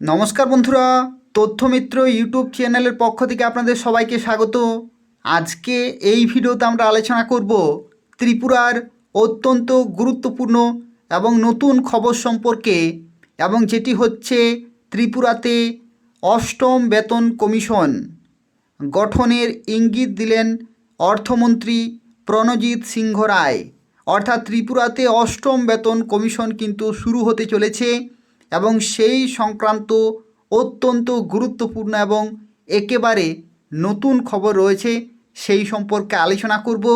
নমস্কার বন্ধুরা, তথ্যমিত্র ইউটিউব চ্যানেলের পক্ষ থেকে আপনাদের সবাইকে স্বাগত। আজকে এই ভিডিওতে আমরা আলোচনা করব ত্রিপুরার অত্যন্ত গুরুত্বপূর্ণ এবং নতুন খবর সম্পর্কে এবং যেটি হচ্ছে ত্রিপুরাতে অষ্টম বেতন কমিশন। গঠনের ইঙ্গিত দিলেন অর্থমন্ত্রী প্রণজিৎ সিংহ রায়। অর্থাৎ ত্রিপুরাতে অষ্টম বেতন কমিশন কিন্তু শুরু হতে চলেছে। এবং সেই সংক্রান্ত অত্যন্ত গুরুত্বপূর্ণ এবং একেবারে নতুন খবর রয়েছে, সেই সম্পর্কে আলোচনা করব।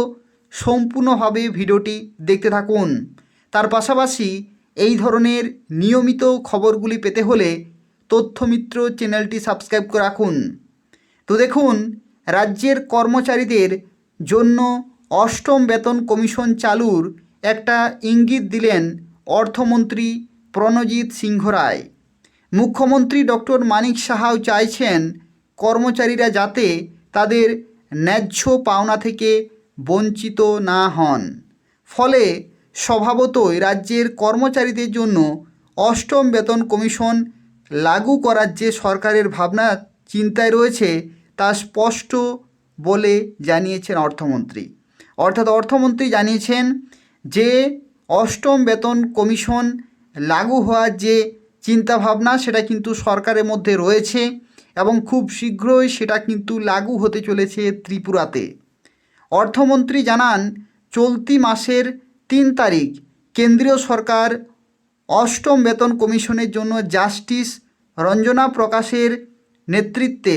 সম্পূর্ণভাবে ভিডিওটি দেখতে থাকুন। তার পাশাপাশি এই ধরনের নিয়মিত খবরগুলি পেতে হলে তথ্যমিত্র চ্যানেলটি সাবস্ক্রাইব করে রাখুন। তো দেখুন, রাজ্যের কর্মচারীদের জন্য অষ্টম বেতন কমিশন চালুর একটা ইঙ্গিত দিলেন অর্থমন্ত্রী প্রণজিৎ সিংহ রায়। মুখ্যমন্ত্রী ডক্টর মানিক সাহাও চাইছেন কর্মচারীরা যাতে তাদের ন্যায্য পাওনা থেকে বঞ্চিত না হন। ফলে স্বভাবতই রাজ্যের কর্মচারীদের জন্য অষ্টম বেতন কমিশন লাগু করার যে সরকারের ভাবনা, চিন্তায় রয়েছে তা স্পষ্ট বলে জানিয়েছেন অর্থমন্ত্রী। অর্থাৎ অর্থমন্ত্রী জানিয়েছেন যে, অষ্টম বেতন কমিশন লাগু হওয়ার যে চিন্তাভাবনা সেটা কিন্তু সরকারের মধ্যে রয়েছে এবং খুব শীঘ্রই সেটা কিন্তু লাগু হতে চলেছে ত্রিপুরাতে। অর্থমন্ত্রী জানান, চলতি মাসের তিন তারিখ কেন্দ্রীয় সরকার অষ্টম বেতন কমিশনের জন্য জাস্টিস রঞ্জনা প্রকাশের নেতৃত্বে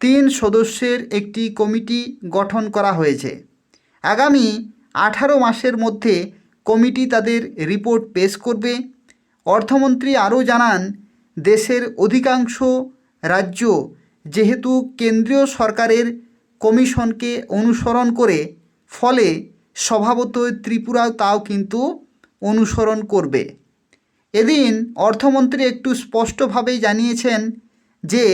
তিন সদস্যের একটি কমিটি গঠন করা হয়েছে। আগামী আঠারো মাসের মধ্যে কমিটি তাদের রিপোর্ট পেশ করবে। অর্থমন্ত্রী আরও জানান, দেশের অধিকাংশ রাজ্য যেহেতু কেন্দ্রীয় সরকারের কমিশনকে অনুসরণ করে, ফলে স্বভাবতই ত্রিপুরাও তাও কিন্তু অনুসরণ করবে। এদিন অর্থমন্ত্রী একটু স্পষ্টভাবেই জানিয়েছেন যে,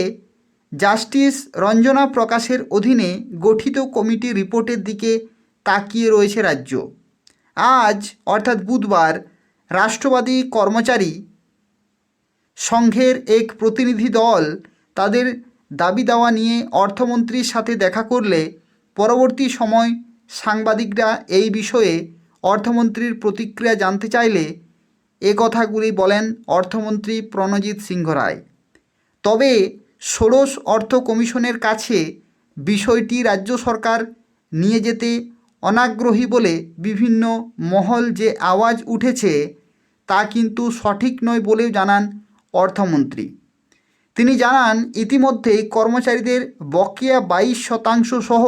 জাস্টিস রঞ্জনা প্রকাশের অধীনে গঠিত কমিটি রিপোর্টের দিকে তাকিয়ে রয়েছে রাজ্য। আজ, অর্থাৎ বুধবার, রাষ্ট্রবাদী কর্মচারী সংঘের এক প্রতিনিধি দল তাদের দাবি দাওয়া নিয়ে অর্থমন্ত্রীর সাথে দেখা করলে পরবর্তী সময় সাংবাদিকরা এই বিষয়ে অর্থমন্ত্রীর প্রতিক্রিয়া জানতে চাইলে এ কথাগুলি বলেন অর্থমন্ত্রী প্রণজিৎ সিংহ রায় তবে ষোড়শ অর্থ কমিশনের কাছে বিষয়টি রাজ্য সরকার নিয়ে যেতে অনাগ্রহী বলে বিভিন্ন মহল যে আওয়াজ উঠেছে তা কিন্তু সঠিক নয় বলেও জানান অর্থমন্ত্রী। তিনি জানান, ইতিমধ্যেই কর্মচারীদের বকেয়া বাইশ শতাংশ সহ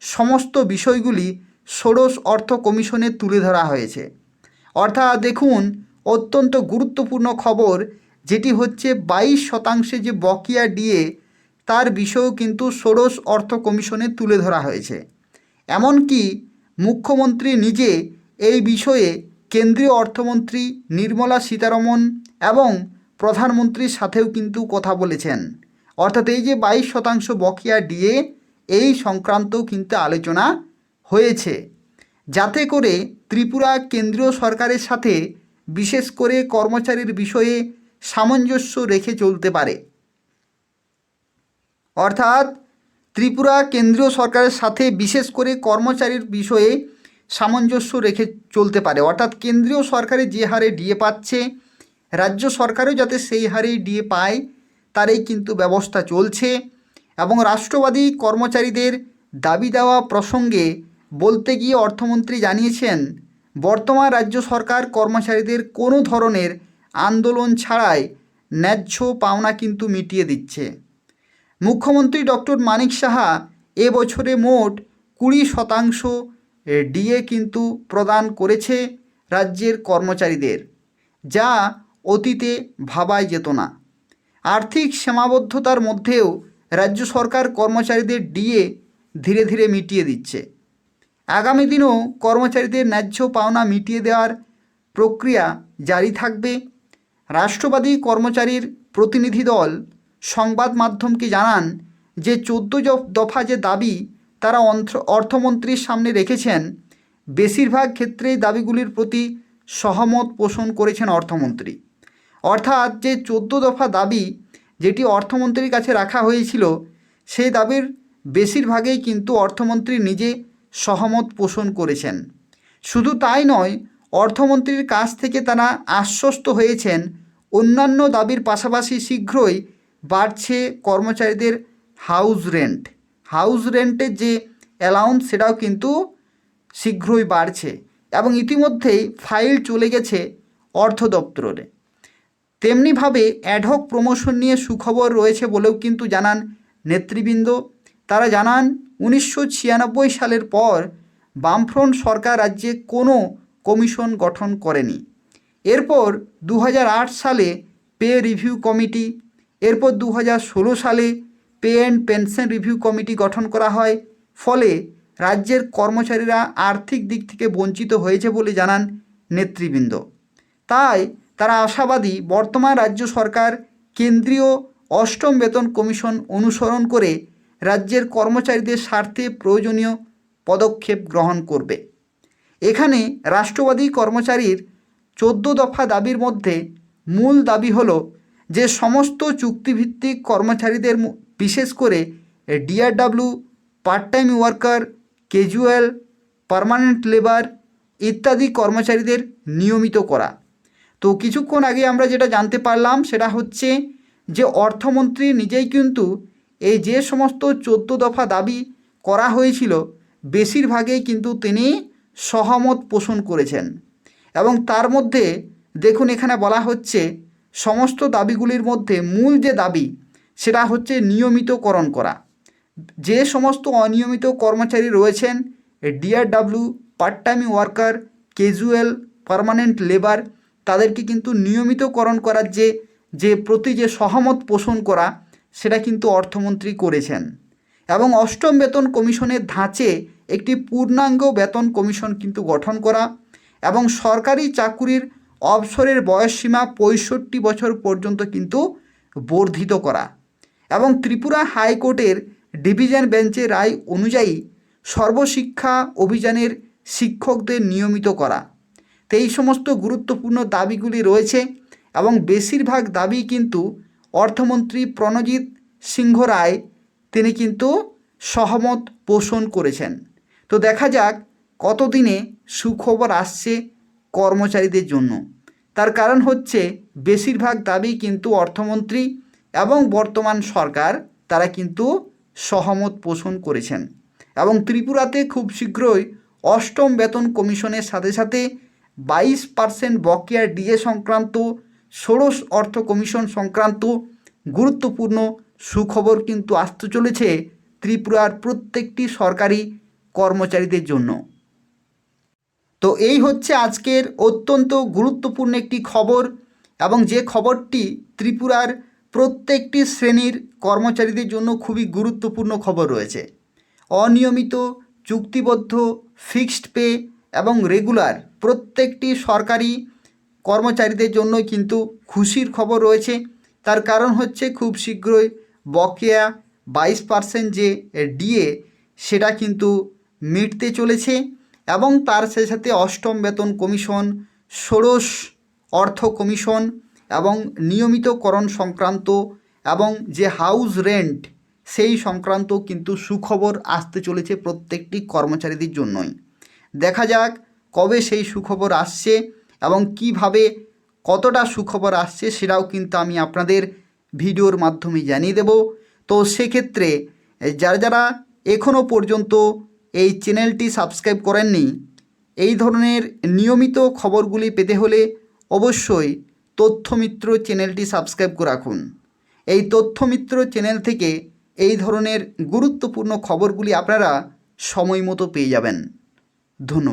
সমস্ত বিষয়গুলি ষোড়শ অর্থ কমিশনে তুলে ধরা হয়েছে। অর্থাৎ দেখুন, অত্যন্ত গুরুত্বপূর্ণ খবর, যেটি হচ্ছে বাইশ শতাংশে যে বকেয়া ডিএ, তার বিষয়েও কিন্তু ষোড়শ অর্থ কমিশনে তুলে ধরা হয়েছে। এমনকি মুখ্যমন্ত্রী নিজে এই বিষয়ে কেন্দ্রীয় অর্থমন্ত্রী নির্মলা সীতারমন এবং প্রধানমন্ত্রীর সাথেও কিন্তু কথা বলেছেন। অর্থাৎ এই যে বাইশ শতাংশ বকেয়া ডিএ এই সংক্রান্ত কিন্তু আলোচনা হয়েছে। যাতে করে ত্রিপুরা কেন্দ্রীয় সরকারের সাথে বিশেষ করে কর্মচারীর বিষয়ে সামঞ্জস্য রেখে চলতে পারে। অর্থাৎ ত্রিপুরা কেন্দ্রীয় সরকারের সাথে বিশেষ করে কর্মচারীর বিষয়ে সামঞ্জস্য রেখে চলতে পারে। অর্থাৎ কেন্দ্রীয় সরকারে যে হারে ডিএ পাচ্ছে, রাজ্য সরকারও যাতে সেই হারেই ডিএ পায়, তারই কিন্তু ব্যবস্থা চলছে এবং রাষ্ট্রবাদী কর্মচারীদের দাবি দেওয়া প্রসঙ্গে বলতে গিয়ে অর্থমন্ত্রী জানিয়েছেন, বর্তমান রাজ্য সরকার কর্মচারীদের কোনো ধরনের আন্দোলন ছাড়াই ন্যায্য পাওনা কিন্তু মিটিয়ে দিচ্ছে। মুখ্যমন্ত্রী ডক্টর মানিক সাহা এবছরে মোট কুড়ি শতাংশ ডিএ কিন্তু প্রদান করেছে রাজ্যের কর্মচারীদের, যা অতীতে ভাবাই যেত না। আর্থিক সীমাবদ্ধতার মধ্যেও রাজ্য সরকার কর্মচারীদের ডিএ ধীরে ধীরে মিটিয়ে দিচ্ছে। আগামী দিনেও কর্মচারীদের ন্যায্য পাওনা মিটিয়ে দেওয়ার প্রক্রিয়া জারি থাকবে। রাষ্ট্রবাদী কর্মচারীর প্রতিনিধি দল সংবাদ মাধ্যমকে জানান যে চোদ্দ দফা যে দাবি তারা অর্থমন্ত্রীর সামনে রেখেছেন, বেশিরভাগ ক্ষেত্রেই দাবিগুলির প্রতি সহমত পোষণ করেছেন অর্থমন্ত্রী। অর্থাৎ যে চোদ্দ দফা দাবি যেটি অর্থমন্ত্রীর কাছে রাখা হয়েছিল, সেই দাবির বেশিরভাগেই কিন্তু অর্থমন্ত্রী নিজে সহমত পোষণ করেছেন। শুধু তাই নয়, অর্থমন্ত্রীর কাছ থেকে তারা আশ্বস্ত হয়েছেন, অন্যান্য দাবির পাশাপাশি শীঘ্রই বাড়ছে কর্মচারীদের হাউস রেন্ট হাউস রেন্টের যে অ্যালাউন্স সেটাও কিন্তু শীঘ্রই বাড়ছে এবং ইতিমধ্যেই ফাইল চলে গেছে অর্থ দপ্তরে তেমনিভাবে অ্যাডহক প্রমোশন নিয়ে সুখবর রয়েছে বলেও কিন্তু জানান নেতৃবৃন্দ। তারা জানান, উনিশশো ছিয়ানব্বই সালের পর বামফ্রন্ট সরকার রাজ্যে কোনো কমিশন গঠন করেনি। এরপর দু হাজার আট সালে পে রিভিউ কমিটি এরপর দু হাজার ষোলো সালে pay and pension review committee গঠন করা হয়। ফলে রাজ্যের কর্মচারীরা আর্থিক দিক থেকে বঞ্চিত হয়েছে বলে জানান নেতৃবৃন্দ। তাই তারা আশাবাদী বর্তমান রাজ্য সরকার কেন্দ্রীয় অষ্টম বেতন কমিশন অনুসরণ করে রাজ্যের কর্মচারীদের স্বার্থে প্রয়োজনীয় পদক্ষেপ গ্রহণ করবে। এখানে রাষ্ট্রবাদী কর্মচারীর চোদ্দ দফা দাবির মধ্যে মূল দাবি হল যে সমস্ত চুক্তিভিত্তিক কর্মচারীদের বিশেষ করে DRW part time worker casual permanent labour ইত্যাদি কর্মচারীদের নিয়মিত করা। তো কিছুক্ষণ আগে আমরা যেটা জানতে পারলাম সেটা হচ্ছে যে অর্থমন্ত্রী নিজেই কিন্তু এই যে সমস্ত চোদ্দ দফা দাবি করা হয়েছিল, বেশিরভাগেই কিন্তু তিনি সহমত পোষণ করেছেন। এবং তার মধ্যে দেখুন এখানে বলা হচ্ছে সমস্ত দাবিগুলির মধ্যে মূল যে দাবি, সেটা হচ্ছে নিয়মিতকরণ করা। যে সমস্ত অনিয়মিত কর্মচারী রয়েছেন DRW part time worker casual permanent labour তাদেরকে কিন্তু নিয়মিতকরণ করার যে যে প্রতি যে সহমত পোষণ করা, সেটা কিন্তু অর্থমন্ত্রী করেছেন। এবং অষ্টম বেতন কমিশনের ধাঁচে একটি পূর্ণাঙ্গ বেতন কমিশন কিন্তু গঠন করা এবং সরকারি চাকুরির অবসরের বয়সসীমা পঁয়ষট্টি বছর পর্যন্ত কিন্তু বর্ধিত করা। এবং ত্রিপুরা হাইকোর্টের ডিভিশন বেঞ্চের রায় অনুযায়ী সর্বশিক্ষা অভিযানের শিক্ষকদের নিয়মিত করা। তো এই সমস্ত গুরুত্বপূর্ণ দাবিগুলি রয়েছে এবং বেশিরভাগ দাবি কিন্তু অর্থমন্ত্রী প্রণজিৎ সিংহ রায়, তিনি কিন্তু সহমত পোষণ করেছেন। তো দেখা যাক কতদিনে সুখবর আসছে কর্মচারীদের জন্য। তার কারণ হচ্ছে, বেশিরভাগ দাবি কিন্তু অর্থমন্ত্রী এবং বর্তমান সরকার, তারা কিন্তু সহমত পোষণ করেছেন এবং ত্রিপুরাতে খুব শীঘ্রই অষ্টম বেতন কমিশনের সাথে সাথে বাইশ পার্সেন্ট বকেয়া ডিএ সংক্রান্ত, ষোড়শ অর্থ কমিশন সংক্রান্ত গুরুত্বপূর্ণ সুখবর কিন্তু আসতে চলেছে ত্রিপুরার প্রত্যেকটি সরকারি কর্মচারীদের জন্য। তো এই হচ্ছে আজকের অত্যন্ত গুরুত্বপূর্ণ একটি খবর এবং যে খবরটি ত্রিপুরার প্রত্যেকটি শ্রেণির কর্মচারীদের জন্য খুবই গুরুত্বপূর্ণ খবর রয়েছে। অনিয়মিত, চুক্তিবদ্ধ, ফিক্সড পে এবং রেগুলার প্রত্যেকটি সরকারি কর্মচারীদের জন্য কিন্তু খুশির খবর রয়েছে। তার কারণ হচ্ছে খুব শীঘ্রই বকেয়া বাইশ পার্সেন্ট যে ডিএ, সেটা কিন্তু মিটতে চলেছে। এবং তার সাথে সাথে অষ্টম বেতন কমিশন, ষোড়শ অর্থ কমিশন এবং নিয়মিতকরণ সংক্রান্ত এবং যে হাউস রেন্ট, সেই সংক্রান্ত কিন্তু সুখবর আসতে চলেছে প্রত্যেকটি কর্মচারীদের জন্যই। দেখা যাক কবে সেই সুখবর আসছে এবং কীভাবে কতটা সুখবর আসছে সেটাও কিন্তু আমি আপনাদের ভিডিওর মাধ্যমে জানিয়ে দেব। তো সেক্ষেত্রে, যারা যারা এখনও পর্যন্ত এই চ্যানেলটি সাবস্ক্রাইব করেননি। এই ধরনের নিয়মিত খবরগুলি পেতে হলে অবশ্যই তথ্যমিত্র চ্যানেলটি সাবস্ক্রাইব করে রাখুন। এই তথ্যমিত্র চ্যানেল থেকে এই ধরনের গুরুত্বপূর্ণ খবরগুলি আপনারা সময় মতো পেয়ে যাবেন। ধন্যবাদ।